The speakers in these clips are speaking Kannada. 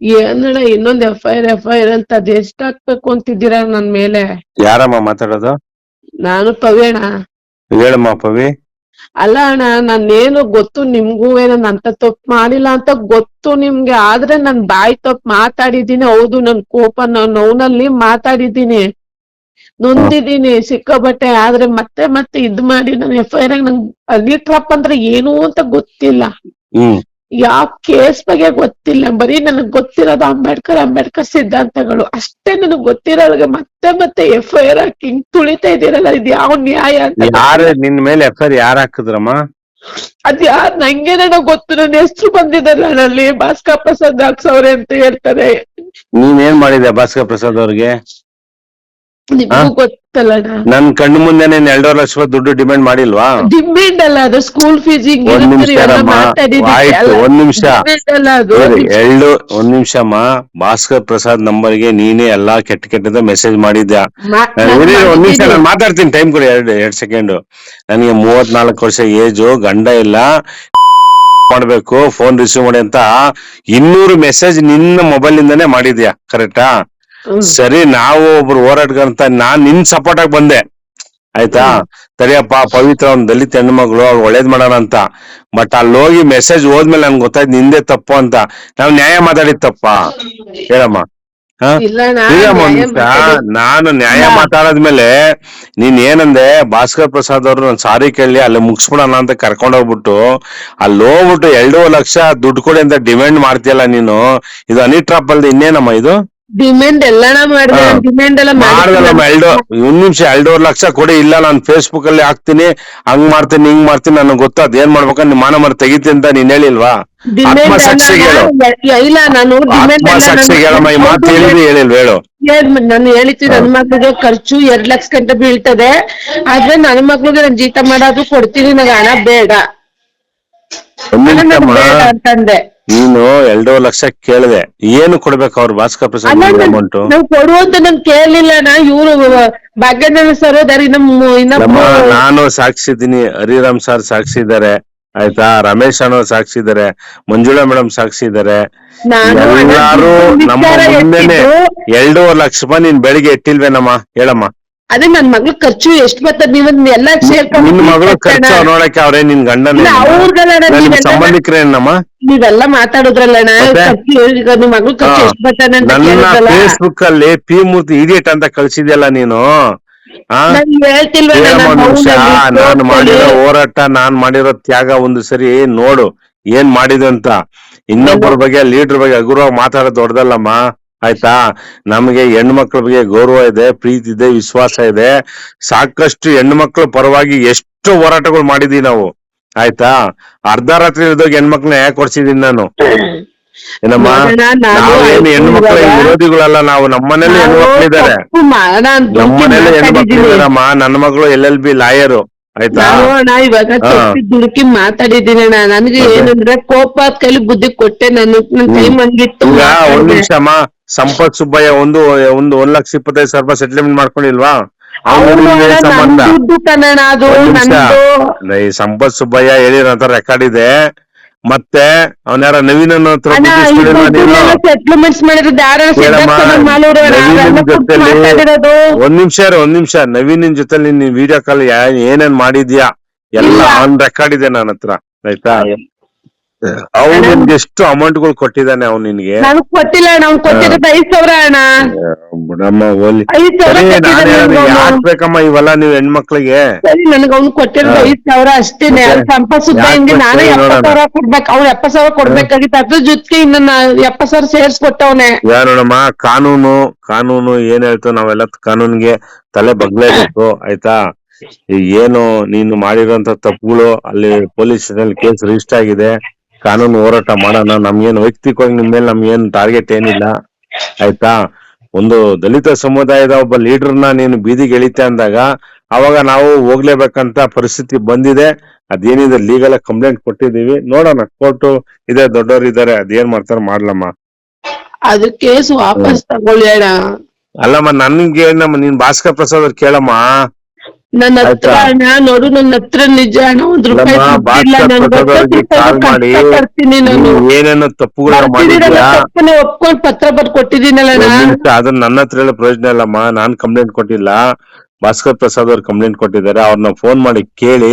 ಏನಣ್ಣ ಇನ್ನೊಂದ್ F I R F I R ಅಂತ ಅದ್ ಎಷ್ಟ್ ಹಾಕ್ಬೇಕು ಅಂತಿದ್ದೀರಾ ನನ್ ಮೇಲೆ. ಯಾರಮ್ಮ ಮಾತಾಡೋದು? ನಾನು ಪವೇಣ ಹೇಳಮ್ಮ ಪವಿ. ಅಲ್ಲ ಅಣ್ಣ ನಾನೇನು ಗೊತ್ತು ನಿಮ್ಗೂ ಏನ ಅಂತ ತಪ್ಪು ಮಾಡಿಲ್ಲ ಅಂತ ಗೊತ್ತು ನಿಮ್ಗೆ ಆದ್ರೆ ನನ್ ಬಾಯಿ ತಪ್ಪು ಮಾತಾಡಿದೀನಿ ಹೌದು ನನ್ ಕೋಪ ನಾನ್ ನೋವ್ನಲ್ಲಿ ಮಾತಾಡಿದೀನಿ ನೊಂದಿದೀನಿ ಸಿಕ್ಕಾಬಟ್ಟೆ ಆದ್ರೆ ಮತ್ತೆ ಮತ್ತೆ ಇದ್ ಮಾಡಿ ನನ್ ಎಫ್ ಐ ಆರ್ ನಂಗೆ ಟ್ರಪ್ ಅಂದ್ರೆ ಏನು ಅಂತ ಗೊತ್ತಿಲ್ಲ. ಹ್ಮ್. ಯಾವ ಕೇಸ್ ಬಗ್ಗೆ ಗೊತ್ತಿಲ್ಲ. ಬರೀ ನನಗ್ ಗೊತ್ತಿರೋದು ಅಂಬೇಡ್ಕರ್ ಅಂಬೇಡ್ಕರ್ ಸಿದ್ಧಾಂತಗಳು. ಅಷ್ಟೇ ನನಗ್ ಗೊತ್ತಿರೋದ್ಗೆ ಮತ್ತೆ ಮತ್ತೆ ಎಫ್ ಐ ಆರ್ ಹಾಕಿ ಹಿಂಗ್ ತುಳಿತಾ ಇದೀರಲ್ಲ ಇದು ಯಾವ ನ್ಯಾಯ ಅಂತ ಯಾರು ನಿನ್ ಮೇಲೆ ಎಫ್ ಐ ಯಾರು ಹಾಕಿದ್ರಮ್ಮ? ಅದ್ ಯಾರ್ ನಂಗೆ ಏನೋ ಗೊತ್ತು ನನ್ನ ಹೆಸರು ಬಂದಿದ್ದಾರೆ ಅಲ್ಲಿ. ಭಾಸ್ಕರ್ ಪ್ರಸಾದ್ ಹಾಕ್ಸವ್ರೆ ಅಂತ ಹೇಳ್ತಾರೆ. ನೀನ್ ಏನ್ ಮಾಡಿದೆ ಭಾಸ್ಕರ್ ಪ್ರಸಾದ್ ಅವ್ರಿಗೆ? ನಿಮ್ಗೂ ಗೊತ್ತಲ್ಲ ನನ್ ಕಣ್ಣು ಮುಂದೆ ನೀನ್ ಎರಡೂವರೆ ಲಕ್ಷ ರೂಪಾಯಿ ದುಡ್ಡು ಡಿಮ್ಯಾಂಡ್ ಮಾಡಿಲ್ವಾ? ಡಿಮ್ಯಾಂಡ್ ಅಲ್ಲ ಅದು ಸ್ಕೂಲ್ ಫೀಸ್ ಒಂದ್ ನಿಮಿಷ ಅಮ್ಮ. ಆಯ್ತು ಒಂದ್ ನಿಮಿಷ. ಎಳ್ಳು ಒಂದ್ ನಿಮಿಷ ಅಮ್ಮ. ಭಾಸ್ಕರ್ ಪ್ರಸಾದ್ ನಂಬರ್ಗೆ ನೀನೇ ಎಲ್ಲಾ ಕೆಟ್ಟ ಕೆಟ್ಟದ ಮೆಸೇಜ್ ಮಾಡಿದ್ಯಾ? ಒಂದ್ ನಿಮಿಷ. ನಾನು ಮಾತಾಡ್ತೀನಿ ಟೈಮ್ ಕೊಡಿ ಎರಡು ಎರಡ್ ಸೆಕೆಂಡ್ ನನಗೆ ಮೂವತ್ನಾಲ್ಕು ವರ್ಷ ಏಜು ಗಂಡ ಇಲ್ಲ. ಮಾಡ್ಬೇಕು ಫೋನ್ ರಿಸೀವ್ ಮಾಡಿ ಅಂತ ಇನ್ನೂರು ಮೆಸೇಜ್ ನಿನ್ನ ಮೊಬೈಲ್ ಇಂದಾನೆ ಮಾಡಿದ್ಯಾ? ಕರೆಕ್ಟಾ. ಸರಿ ನಾವು ಒಬ್ರು ಅಂತ ನಾನ್ ನಿನ್ ಸಪೋರ್ಟ್ ಆಗಿ ಬಂದೆ. ಆಯ್ತಾ? ಸರಿಯಪ್ಪ ಪವಿತ್ರ ಒಂದ್ ದಲಿತ ಹೆಣ್ಣು ಮಗಳು ಅವ್ಳು ಒಳ್ಳೇದ್ ಮಾಡೋಣ ಅಂತ. ಬಟ್ ಅಲ್ಲಿ ಹೋಗಿ ಮೆಸೇಜ್ ಹೋದ್ಮೇಲೆ ನನ್ಗೆ ಗೊತ್ತಾಯ್ತು ನಿಂದೆ ತಪ್ಪು ಅಂತ. ನಾವ್ ನ್ಯಾಯ ಮಾತಾಡಿದ್ ತಪ್ಪ ಹೇಳಮ್ಮ ನಾನು ನ್ಯಾಯ. ಮಾತಾಡದ್ಮೇಲೆ ನೀನ್ ಏನಂದೆ ಭಾಸ್ಕರ್ ಪ್ರಸಾದ್ ಅವ್ರು ನಾನು ಸಾರಿ ಕೇಳಿ ಅಲ್ಲಿ ಮುಗಿಸ್ಬಿಡೋಣ ಅಂತ ಕರ್ಕೊಂಡ್ ಹೋಗ್ಬಿಟ್ಟು ಅಲ್ಲಿ ಹೋಗ್ಬಿಟ್ಟು ಎರಡೂವರೆ ಲಕ್ಷ ದುಡ್ಡು ಕೊಡಿ ಅಂತ ಡಿಮ್ಯಾಂಡ್ ಮಾಡ್ತೀಯಲ್ಲ ನೀನು. ಇದು ಅನಿ ಟ್ರಾಪ್ ಅಲ್ದೆ ಇನ್ನೇನಮ್ಮ ಇದು? ಡಿಮ್ಯಾಂಡ್ ಎಲ್ಲಾನ ಮಾಡಿದೆ ಹಾ. ಡಿಮ್ಯಾಂಡ್ ಎಲ್ಲ ಮಾಡ್ದಲ್ಲಮ್ಮ ಎರಡು ಒಂದ್ ನಿಮಿಷ ಎರಡೂವರೆ ಲಕ್ಷ ಕೊಡಿ ಇಲ್ಲ ನಾನು ಫೇಸ್ಬುಕ್ ಅಲ್ಲಿ ಹಾಕ್ತೀನಿ ಹಂಗ್ ಮಾಡ್ತೀನಿ ಹಿಂಗ್ ಮಾಡ್ತೀನಿ ನನಗೆ ಗೊತ್ತಾದ್ ಏನ್ ಮಾಡ್ಬೇಕಂತ ನಿಮ್ ಮಾನ ಮರ ತೆಗಿತೀನಿ ಅಂತ ನೀನ್ ಹೇಳಿಲ್ವಾ? ಡಿಮ್ಯಾಂಡ್ ಆತ್ಮ ಸಾಕ್ಷಿಗೆ ಹೇಳು. ಇಲ್ಲ ನಾನು ಡಿಮ್ಯಾಂಡ್ ಆತ್ಮ ಸಾಕ್ಷಿಗೆ ಹೇಳಮ್ಮ ಈ ಮಾತು ಹೇಳಿದ್ವಿ ಹೇಳಿಲ್ವ ಹೇಳು. ನಾನು ಹೇಳಿದ್ದು ನನ್ನ ಮಕ್ಳಿಗೆ ಖರ್ಚು ಎರಡ್ ಲಕ್ಷ ಗಂಟೆ ಬೀಳ್ತದೆ. ಆದ್ರೆ ನನ್ನ ಮಕ್ಳಿಗೆ ನಾನು ಜೀತ ಮಾಡೋದು ಕೊಡ್ತೀನಿ ನನಗೆ ಹಣ ಬೇಡ. ಒಂದ್ ನಿಮಿಷ ಅಮ್ಮ. ಬೇಡ ಅಂತಂದೆ. ನೀನು ಎರಡು ಲಕ್ಷ ಕೇಳಿದೆ. ಏನು ಕೊಡ್ಬೇಕು ಅವ್ರು ಭಾಸ್ಕರ್ ಪ್ರಸಾದ್ ಅಲ್ಲ ಅಮೌಂಟ್ ನಾವು ಕೊಡುವಂತ ನನ್ ಕೇಳಲಿಲ್ಲ ನಾ ಇವ್ರು ಭಾಗ್ಯನಗರ ಸರೋದರಿ ನಮ್ಮ ನಮ್ಮ ಇನ್ನೊಬ್ಬ ನಾನು ಸಾಕ್ಷಿ ಇದ್ದೀನಿ ಹರಿರಾಮ್ ಸರ್ ಸಾಕ್ಷಿ ಇದ್ದಾರೆ ಆಯ್ತಾ? ರಮೇಶ್ ಅನ್ನೋ ಸಾಕ್ಷಿ ಇದ್ದಾರೆ ಮಂಜುಳಾ ಮೇಡಮ್ ಸಾಕ್ಷಿ ಇದ್ದಾರೆ ನಾನು ಹಣ ನಮ್ಮ ವಿಚಾರ ಮುಂದೆನೆ ಎತ್ತಿದ್ದು, ಎರಡೂವರೆ ಲಕ್ಷ ರೂಪಾಯಿ ನೀನ್ ಬೆಳಿಗ್ಗೆ ಇಟ್ಟಿಲ್ವೇನಮ್ಮ ಹೇಳಮ್ಮ. ಅದೇ ನನ್ ಮಗ್ಳ ಖರ್ಚು ಎಷ್ಟು ಬರ್ತದ ನೀವು ಎಲ್ಲಾ ನಿನ್ ಮಗಳು ಖರ್ಚು ಅವ್ರ್ ನೋಡಕ್ಕೆ ಅವ್ರೇ ನಿನ್ ಗಂಡನೇ ಇಲ್ಲ, ಅವ್ರ್ಗಲ್ಲ ನಿಮ್ ನೀವೆಲ್ಲ- ಸಂಬಂಧಿಕರೇನಮ್ಮ? ನೀವೆಲ್ಲ ಮಾತಾಡುದ್ರಲ್ಲಣ್ಣ? ಮತ್ತೆ? ಖರ್ಚು ಈಗ ನಿಮ್ ಮಗ್ಳ ಖರ್ಚು ಹಾ. ಎಷ್ಟು ಬರ್ತದೆ ಅಂತ ನನ್ನ ಕೇಳಿದ್ರಲ್ಲ ಫೇಸ್ಬುಕ್ ಅಲ್ಲಿ ಪಿ ಮೂರ್ತಿ ಇಡಿಯಟ್ ಅಂತ ಕಳ್ಸಿದ್ಯಲ್ಲ ನೀನು? ಆ ನಾನ್ ಹೇಳ್ತಿಲ್ವ ಏ ಮನುಷ್ಯ ನಾನು ಮಾಡಿರೋ ಹೋರಾಟ ನಾನ್ ಮಾಡಿರೋ ತ್ಯಾಗ ಒಂದು ಸರಿ ನೋಡು ಏನ್ ಮಾಡಿದೆ ಅಂತ. ಇನ್ನೊಬ್ಬರ ಬಗ್ಗೆ ಲೀಡರ್ ಬಗ್ಗೆ ಹಗುರವಾಗಿ ಮಾತಾಡೋದು ದೊಡ್ಡದಲ್ಲಮ್ಮ. ಆಯ್ತಾ? ನಮಗೆ ಹೆಣ್ಮಕ್ಳ ಬಗ್ಗೆ ಗೌರವ ಇದೆ ಪ್ರೀತಿ ಇದೆ ವಿಶ್ವಾಸ ಇದೆ. ಸಾಕಷ್ಟು ಹೆಣ್ಮಕ್ಳ ಪರವಾಗಿ ಎಷ್ಟು ಹೋರಾಟಗಳು ಮಾಡಿದೀವಿ ನಾವು. ಆಯ್ತಾ? ಅರ್ಧ ರಾತ್ರಿ ಇಳಿದೋಗಿ ಹೆಣ್ಮಕ್ಳನ್ನ ಯಾಕೆ ಕೊಡ್ಸಿದೀನಿ ನಾನು? ಏನಮ್ಮ? ನಾವೇನು ಹೆಣ್ಮಕ್ಳ ವಿರೋಧಿಗಳಲ್ಲ ನಾವು? ನಮ್ಮನೇಲಿ ಹೆಣ್ಮಕ್ಳಿದ್ದಾರೆ. ನಮ್ಮನೇಲಿ ಹೆಣ್ಮಕ್ಳು ಇದಾರಮ್ಮ ನನ್ನ ಮಗಳು ಎಲ್ ಎಲ್ ಬಿ ಲಾಯರು. ಆಯ್ತಾ? ಇವಾಗ ದುಡುಕಿ ಮಾತಾಡಿದ್ದೀನಿ ಅಣ್ಣ. ನನಗೆ ಏನಂದ್ರೆ ಕೋಪ ಕೈಲಿ ಬುದ್ಧಿ ಕೊಟ್ಟೆ ನಾನು. ಈಗ ಒಂದ್. ನಿಮಿಷ ಅಮ್ಮ. ಸಂಪತ್ ಸುಬ್ಬಯ್ಯ ಒಂದು ಒಂದು ಒಂದ್ ಲಕ್ಷ ಇಪ್ಪತ್ತೈದು ಸಾವಿರ ರೂಪಾಯಿ ಸೆಟ್ಲ್ಮೆಂಟ್ ಮಾಡ್ಕೊಂಡಿಲ್ವಾ? ಸಂಪತ್ ಸುಬ್ಬಯ್ಯ ಹೇಳಿರೋಂತ ರೆಕಾರ್ಡ್ ಇದೆ. ಮತ್ತೆ ಅವನ ಯಾರ ನವೀನ್ ಒಂದ್ ನಿಮಿಷ ಒಂದ್ ನಿಮಿಷ. ನವೀನ್ ಜೊತೆ ನೀನ್ ವಿಡಿಯೋ ಕಾಲ್ ಏನೇನ್ ಮಾಡಿದ್ಯಾ? ಎಲ್ಲ. ಆನ್ ರೆಕಾರ್ಡ್ ಇದೆ ನನ್ನ ಹತ್ರ ಆಯ್ತಾ? ಅವ್ನು ನಿಮ್ಗೆ ಎಷ್ಟು ಅಮೌಂಟ್ಗಳು ಕೊಟ್ಟಿದ್ದಾನೆ ಅವ್ನು ನಿನ್ಗೆ? ನನಗ್ ಕೊಟ್ಟಿಲ್ಲ ಅವ್ನ್ ಕೊಟ್ಟಿರೋದು ಐದ್ ಸಾವಿರ ಅಣ್ಣ. ಬಿಡಮ್ಮ ಹೋಲಿ ಐದ್ ಸರಿ ಕೊಟ್ಟಿದ್ದಾನೆ ನಾನು ಹೇಳೋದು ಅವ್ನು. ಯಾಕ್ ಬೇಕಮ್ಮ ಇವೆಲ್ಲ ನೀವು ಹೆಣ್ಮಕ್ಳಿಗೆ? ಸರಿ ನನಗೆ ಅವ್ನು ಕೊಟ್ಟಿರೋದು. ಐದ್ ಸಾವಿರ ಅಷ್ಟೇನೆ. ಸುಬ್ಬ ಯಾಕ್ ಹಿಂಗೆ? ನಾನು ಕೊಡ್ತಾ ಎಪ್ಪತ್. ಸಾವಿರ ಕೊಡ್ಬೇಕು. ಅವ್ನು ಎಪ್ಪತ್ ಸಾವಿರ ಕೊಡ್ಬೇಕಾಗಿತ್ತು. ಅದ್ರ ಜೊತೆಗೆ ಇನ್ನ ನಾ ಎಪ್ಪತ್ ಸಾವಿರ ಸೇರ್ಸ್ಕೊಟ್ಟವ್ನೆ. ಯಾ ನೋಡಮ್ಮ ಕಾನೂನು ಕಾನೂನು ಏನ್ ಹೇಳ್ತು ನಾವೆಲ್ಲ ಕಾನೂನಿಗೆ ತಲೆ ಬಗ್ಲೇಬೇಕು ಆಯ್ತಾ? ಏನು ನೀನು ಮಾಡಿರೋಂತ ತಪ್ಪುಗಳು ಅಲ್ಲಿ ಪೊಲೀಸ್ ಸ್ಟೇಷನ್ ಕೇಸ್ ರಿಜಿಸ್ಟರ್ ಆಗಿದೆ. ಕಾನೂನು ಹೋರಾಟ ಮಾಡೋಣ. ನಮ್ಗೇನು ವೈಯಕ್ತಿಕವಾಗಿ ನಿಮ್ ಮೇಲೆ ನಮ್ಗೇನು ಟಾರ್ಗೆಟ್ ಏನಿಲ್ಲ. ಆಯ್ತಾ? ಒಂದು ದಲಿತ ಸಮುದಾಯದ ಒಬ್ಬ ಲೀಡರ್ನ ನೀನು ಬೀದಿಗೆ ಎಳಿತೆ ಅಂದಾಗ ಅವಾಗ ನಾವು ಹೋಗ್ಲೇಬೇಕಂತ ಪರಿಸ್ಥಿತಿ ಬಂದಿದೆ. ಅದೇನಿದೆ? ಲೀಗಲ್ ಕಂಪ್ಲೇಂಟ್ ಕೊಟ್ಟಿದೀವಿ ನೋಡೋಣ. ಕೋರ್ಟ್ ಇದೆ ದೊಡ್ಡವರು ಇದಾರೆ. ಅದೇನ್ ಮಾಡ್ತಾರ ಮಾಡ್ಲಮ್ಮ. ಅದು ಕೇಸ್ ವಾಪಸ್ ತಗೊಳ್ಳಿ ಅಣ್ಣ. ಅಲ್ಲಮ್ಮ ನನ್ಗೆ ನಮ್ಮ ನೀನ್ ಭಾಸ್ಕರ್ ಪ್ರಸಾದ್ ಅವ್ರು ಕೇಳಮ್ಮ. ನನ್ನ ಹತ್ರ? ಅಣ್ಣ ನೋಡು ನನ್ನ ಹತ್ರ ನಿಜ ಅಣ್ಣ ಒಂದ್ ರೂಪಾಯಿ ಪಡ್ತೀನಿ ನಾನು. ಏನೇನೋ ತಪ್ಪುಗಳ ಒಪ್ಕೊಂಡ್ ಪತ್ರ ಬರ್ದು ಕೊಟ್ಟಿದ್ದೀನಲ್ಲ ಅದನ್ನ ನನ್ನ ಹತ್ರ ಹೇಳೋ ಪ್ರಯೋಜನ ಇಲ್ಲಮ್ಮ ನಾನ್ ಕಂಪ್ಲೇಂಟ್ ಕೊಟ್ಟಿಲ್ಲ. ಭಾಸ್ಕರ್ ಪ್ರಸಾದ್ ಅವ್ರು ಕಂಪ್ಲೇಂಟ್ ಕೊಟ್ಟಿದ್ದಾರೆ ಅವ್ರನ್ನ ಫೋನ್ ಮಾಡಿ ಕೇಳಿ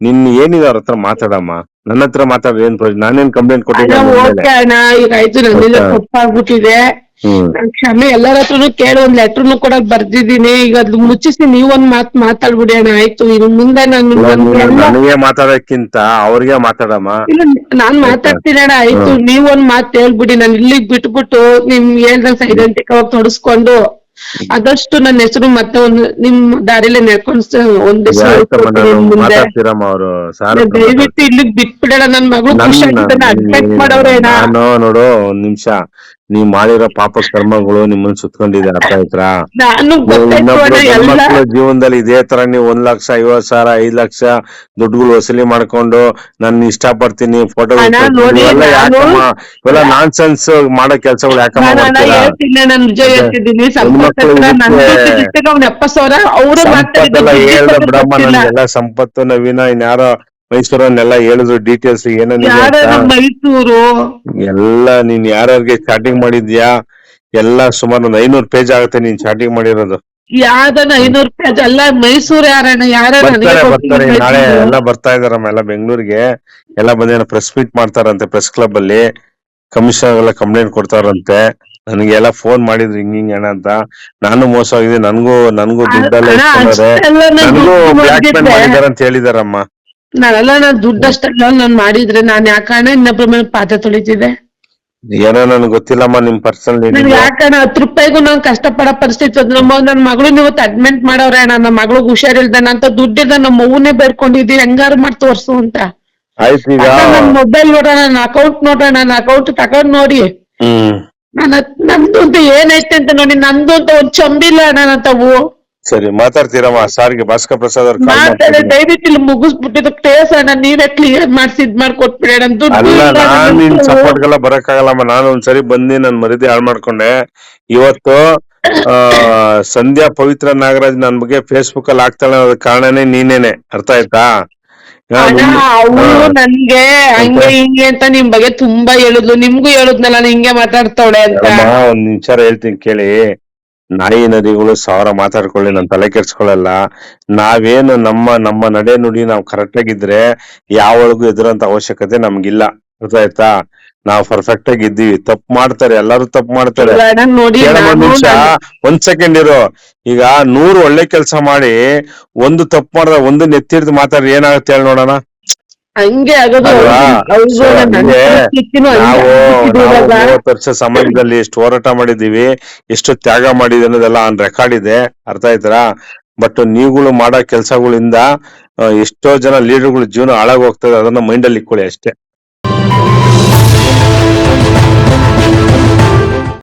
ನಿನ್ ಏನಿದೆ ಅವ್ರ ಹತ್ರ ಮಾತಾಡಮ್ಮ. ನನ್ನ ಹತ್ರ ಮಾತಾಡ್ರಿ ಏನ್ ಪ್ರಯೋಜನ? ನಾನೇನ್ ಕಂಪ್ಲೇಂಟ್ ಅಣ್ಣ ಓಕೆ ಅಣ್ಣ ಈಗ ಆಯ್ತು ನನ್ನಿಂದ ಆಯ್ತಾ? ತಪ್ಪಾಗ್ಬಿಟ್ಟಿದೆ ಹ್ಮ್. ನಾನ್ ಕ್ಷಮೆ ಎಲ್ಲರ ಹತ್ರನು ಕೇಳಿ ಒಂದ್ ಲೆಟರ್ನು ಕೊಡಕ್ ಬರ್ದಿದ್ದೀನಿ. ಈಗ ಅದ್ ಮುಚ್ಚಿಸಿ ನೀವ್ ಒಂದ್ ಮಾತ್ ಮಾತಾಡ್ಬಿಡಿ ಅಣ್ಣ ಆಯ್ತು. ಇನ್ ಮುಂದೆ ನಾನು ನನಗೆ ಮಾತಾಡಕ್ಕಿಂತ ಅವ್ರಿಗೆ ಮಾತಾಡಮ್ಮ. ಇಲ್ಲ ನಾನ್ ಮಾತಾಡ್ತೀನಿ ಅಣ್ಣ ಆಯ್ತು. ನೀವ್ ಒಂದ್ ಮಾತ್ ಹೇಳ್ಬಿಡಿ ನಾನು ಇಲ್ಲಿಗ್ ಬಿಟ್ಬಿಟ್ಟು ನಿಮ್ ಹೇಳ್ದಂಗ್ ಸೈಲೆಂಟಿಕ್ ಆಗಿ ತೊಡಸ್ಕೊಂಡು ಆದಷ್ಟು ನನ್ನ ಹೆಸರು ಮತ್ತೆ ಒಂದು ನಿಮ್ ದಾರಿಲೇ ನಡ್ಕೊಂಡ್ ಒಂದ್ ದಯವಿಟ್ಟು ಇಲ್ಲಿಗ್ ಬಿಟ್ಬಿಡಣ ನನ್ ಮಗಳು ಅಣ್ಣ ನಾನು ನೋಡು ಒಂದ್ ನಿಮಿಷ. ನೀವ್ ಮಾಡಿರೋ ಪಾಪ ಕರ್ಮಗಳು ನಿಮ್ಮನ್ನ ಸುತ್ಕೊಂಡಿದೆ ಅರ್ಥ ಆಯ್ತಾ ಗಂಡ್ಮಕ್ಳ ಜೀವನದಲ್ಲಿ ಇದೇ ತರ ನೀವು ಒಂದ್ ಲಕ್ಷ ಐವತ್ ಸಾವಿರ ಐದ್ ಲಕ್ಷ ದುಡ್ಡುಗಳು ವಸೂಲಿ ಮಾಡ್ಕೊಂಡು ನಾನು ಇಷ್ಟ ಪಡ್ತೀನಿ ಫೋಟೋ ಇವೆಲ್ಲ ನಾನು- ಸೆನ್ಸ್ ಮಾಡೋ ಕೆಲ್ಸಗಳು ಯಾಕಮ್ಮ ಹೇಳ್ದ ಬಿಡಮ್ಮ ನನ್ಗೆಲ್ಲ. ಸಂಪತ್ತು ನವೀನ ಇನ್ಯಾರೋ ಮೈಸೂರನ್ನೆಲ್ಲ ಹೇಳಿದ್ರು ಡೀಟೇಲ್ಸ್ ಏನೇನಿದೆ ಯಾರ ಮೈಸೂರು? ಎಲ್ಲ ನೀನ್ ಯಾರ್ಯಾರಿಗೆ ಚಾಟಿಂಗ್ ಮಾಡಿದ್ಯಾ? ಎಲ್ಲ ಸುಮಾರು ಒಂದ್ ಐನೂರು ಪೇಜ್ ಆಗುತ್ತೆ ನೀನ್ ಚಾಟಿಂಗ್ ಮಾಡಿರೋದು. ಐನೂರು ಪೇಜ್ ಅಲ್ಲ ಮೈಸೂರು ಯಾರಣ್ಣ? ಯಾರ ಬರ್ತಾರೆ ಬರ್ತಾರೆ. ನಾಳೆ ಎಲ್ಲ ಬರ್ತಾ ಇದಾರಮ್ಮ ಎಲ್ಲ ಬೆಂಗಳೂರಿಗೆ. ಎಲ್ಲ ಬಂದೇನ ಪ್ರೆಸ್ ಮೀಟ್ ಮಾಡ್ತಾರಂತೆ ಪ್ರೆಸ್ ಕ್ಲಬ್ ಅಲ್ಲಿ. ಕಮಿಷನರ್ ಎಲ್ಲ ಕಂಪ್ಲೇಂಟ್ ಕೊಡ್ತಾರಂತೆ. ನನಗೆಲ್ಲ ಫೋನ್ ಮಾಡಿದ್ರು ಹಿಂಗ ಹಿಂಗ ಅಣ್ಣ ಅಂತ. ನಾನು ಮೋಸ ಆಗಿದೆ ನನ್ಗೂ ನನ್ಗೂ ದುಡ್ಡೆಲ್ಲ ಇಟ್ಕೊಂಡಾರೆ ನನಗೂ ಬ್ಲಾಕ್ ಮೇಲ್ ಮಾಡಿದಾರೆ ಅಂತ ಹೇಳಿದಾರಮ್ಮ. ನಾನೆಲ್ಲ ನಾನ್ ದುಡ್ಡಷ್ಟಲ್ಲ ನಾನ್ ಮಾಡಿದ್ರೆ ನಾನ್ ಯಾಕಣ್ಣ ಇನ್ನೊಬ್ರ ಮೇಲೆ ಪಾತ್ರೆ ತೊಳಿತಿದ್ದೆ? ಏನೋ ನನ್ಗೆ ಗೊತ್ತಿಲ್ಲಮ್ಮ ನಿಮ್ ಪರ್ಸನಲ್ ನನ್ ಯಾಕಣ್ಣ ಹತ್ತು ರೂಪಾಯಿಗೂ ನಾನ್ ಕಷ್ಟ ಪಡೋ ಪರಿಸ್ಥಿತಿ ನಮ್ಮ ನನ್ ಮಗಳು ಇವತ್ತು ಅಡ್ಮಿಂಟ್ ಮಾಡವ್ರೆ ಅಣ್ಣ. ನಮ್ಮ ಮಗಳಿಗೆ ಹುಷಾರಿಲ್ದ ಅಂತ ದುಡ್ಡಿದ ನಮ್ಮ ಅವ್ವನ್ನೇ ಬೇಡ್ಕೊಂಡಿದ್ದೀವಿ ಹೆಂಗಾರು ಮಾಡಿ ತೋರ್ಸು ಅಂತ. ಆಯ್ತು ಈಗ. ಅಣ್ಣ, ನನ್ ಮೊಬೈಲ್ ನೋಡೋಣ ನನ್ನ ಅಕೌಂಟ್ ನೋಡೋಣ ನನ್ನ ಅಕೌಂಟ್ ತಗೊಂಡ್ ನೋಡಿ. ಹ್ಮ್. ನನ್ನ ನಂದು ಅಂತ ಏನೈತೆ ಅಂತ ನೋಡಿ ನಂದು ಅಂತ ಒಂದ್ ಚಂಬಿಲ್ಲ ಅಣ್ಣ ನನ್ನ ತಾವು ಸರಿ ಮಾತಾಡ್ತೀರಮ್ಮ. ಸಾರಿಗೆ ಭಾಸ್ಕರ್ ಪ್ರಸಾದ್ ಅವ್ರ ಮಾತಾಡ ದಯವಿಟ್ಟು ಇಲ್ಲಿ ಮುಗಿಸ್ಬಿಟ್ಟಿದ್ದು ಕೇಸ್ ಅಣ್ಣ ನೀವೇ ಕ್ಲಿಯರ್ ಮಾಡಿಸಿ ಇದ್ ಮಾಡ್ಕೊಟ್ಬಿಡೋಣ. ಅಲ್ಲ ನಾನ್ ನಿನ್ ಸಪೋರ್ಟ್ ಗೆಲ್ಲ ಬರಕ್ಕಾಗಲ್ಲಮ್ಮ. ನಾನು ಒಂದ್ಸರಿ ಬಂದಿ ನನ್ ಮರಿದಿ ಹಾಳು ಮಾಡ್ಕೊಂಡೆ. ಇವತ್ತು ಆ ಸಂಧ್ಯಾ ಪವಿತ್ರ ನಾಗರಾಜ್ ನನ್ ಬಗ್ಗೆ ಫೇಸ್ಬುಕ್ ಅಲ್ಲಿ ಹಾಕ್ತಾಳೆ ಅನ್ನೋದಕ್ಕೆ ಕಾರಣನೇ ನೀನೇನೆ. ಅರ್ಥ ಆಯ್ತಾ? ಈಗ ಅಣ್ಣ ನಿನ್ನ- ಅವಳು ಹಾ. ನನ್ಗೆ ಹಂಗೆ ಹಿಂಗೆ ಅಂತ ನಿಮ್ ಬಗ್ಗೆ ತುಂಬಾ ಹೇಳಿದ್ಲು. ನಿಮ್ಗೂ ಹೇಳುದ್ನಲ್ಲ ನಾನು ಹಿಂಗೆ ಮಾತಾಡ್ತಾವಳೆ ಅಂತ. ಅಮ್ಮ ಒಂದ್ ವಿಚಾರ ಹೇಳ್ತೀನಿ ಕೇಳಿ. ನಾಯಿ ನದಿಗಳು ಸಾವಿರ ಮಾತಾಡ್ಕೊಳ್ಳಿ ನಾನು ತಲೆ ಕೆಡ್ಸ್ಕೊಳಲ್ಲ ನಾವೇನು ನಮ್ಮ ನಮ್ಮ ನಡೆ ನುಡಿ ನಾವು ಕರೆಕ್ಟ್ ಆಗಿದ್ರೆ ಯಾವಳಿಗೂ ಎದುರಂತ ಅವಶ್ಯಕತೆ ನಮ್ಗಿಲ್ಲ. ಅರ್ಥ ಆಯ್ತಾ ನಾವು ಪರ್ಫೆಕ್ಟ್ ಆಗಿ ಇದ್ದೀವಿ. ತಪ್ಪು ಮಾಡ್ತಾರೆ ಎಲ್ಲರೂ ತಪ್ಪು ಮಾಡ್ತಾರೆ. ನಿಮಿಷ. ಒಂದ್ ಸೆಕೆಂಡ್ ಇರೋ. ಈಗ ನೂರು ಒಳ್ಳೆ ಕೆಲಸ ಮಾಡಿ ಒಂದು ತಪ್ಪು ಮಾಡಿದ್ರೆ ಒಂದು ನೆತ್ತಿಡ್ದು ಮಾತಾಡ್ರಿ ಏನಾಗುತ್ತೆ ಹೇಳಿ ನೋಡೋಣ? ಹಂಗೆ ಆಗೋದು. ಮೂವತ್ತು ವರ್ಷ ಸಮಾಜದಲ್ಲಿ ಎಷ್ಟು ಹೋರಾಟ ಮಾಡಿದೀವಿ ಎಷ್ಟು ತ್ಯಾಗ ಮಾಡಿದೀವಿ ಅನ್ನೋದೆಲ್ಲ ಆನ್ ರೆಕಾರ್ಡ್ ಇದೆ. ಅರ್ಥ ಆಯ್ತರಾ? ಬಟ್ ನೀವುಗಳು ಮಾಡೋ ಕೆಲಸಗಳಿಂದ ಎಷ್ಟೋ ಜನ ಲೀಡರ್ಗಳು ಜೀವನ ಹಾಳಾಗ್ ಹೋಗ್ತದೆ ಅದನ್ನ ಮೈಂಡ್ ಅಲ್ಲಿ ಇಟ್ಕೊಳ್ಳಿ ಅಷ್ಟೇ.